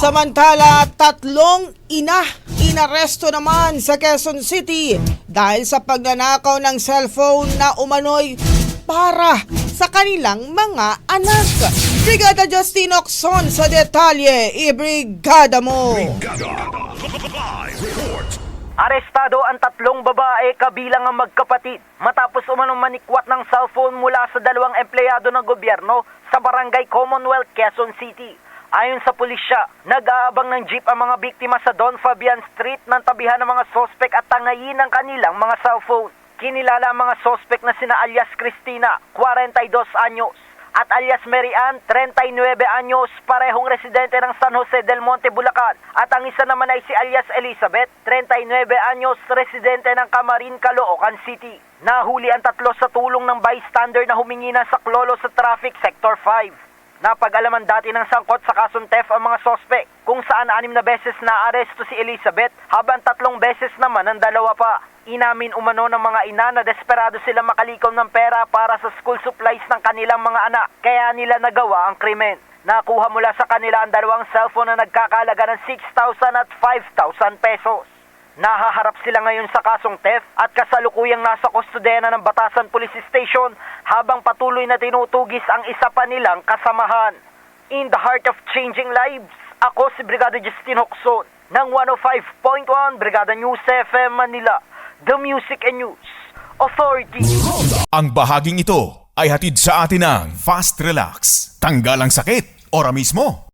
Samantala, tatlong ina inaresto naman sa Quezon City dahil sa pagnanakaw ng cellphone na umano'y para sa kanilang mga anak. Brigada Justin Oxon sa detalye, ibrigada mo! Arestado ang tatlong babae kabilang ang magkapatid matapos umanong manikwat ng cellphone mula sa dalawang empleyado ng gobyerno sa barangay Commonwealth, Quezon City. Ayon sa pulisya, nag-aabang ng jeep ang mga biktima sa Don Fabian Street ng tabihan ng mga sospek at tangayin ng kanilang mga cellphone. Kinilala ang mga sospek na sina alias Cristina, 42 anyos, at alias Mary Ann, 39 anyos, parehong residente ng San Jose del Monte, Bulacan. At ang isa naman ay si alias Elizabeth, 39 anyos, residente ng Camarin, Caloocan City. Nahuli ang tatlo sa tulong ng bystander na humingi ng saklolo sa Traffic Sector 5. Napag-alaman dati ng sangkot sa kasong theft ang mga sospek kung saan anim na beses na aresto si Elizabeth habang tatlong beses naman ang dalawa pa. Inamin umano ng mga ina na desperado sila makalikaw ng pera para sa school supplies ng kanilang mga anak kaya nila nagawa ang krimen. Nakuha mula sa kanila ang dalawang cellphone na nagkakalaga ng 6,000 at 5,000 pesos. Nahaharap sila ngayon sa kasong theft at kasalukuyang nasa kustodena ng Batasan Police Station habang patuloy na tinutugis ang isa pa nilang kasamahan. In the heart of changing lives, ako si Brigada Justin Hoxon ng 105.1 Brigada News FM Manila, The Music and News Authority. Ang bahaging ito ay hatid sa atin ng Fast Relax. Tanggal ang sakit, ora mismo.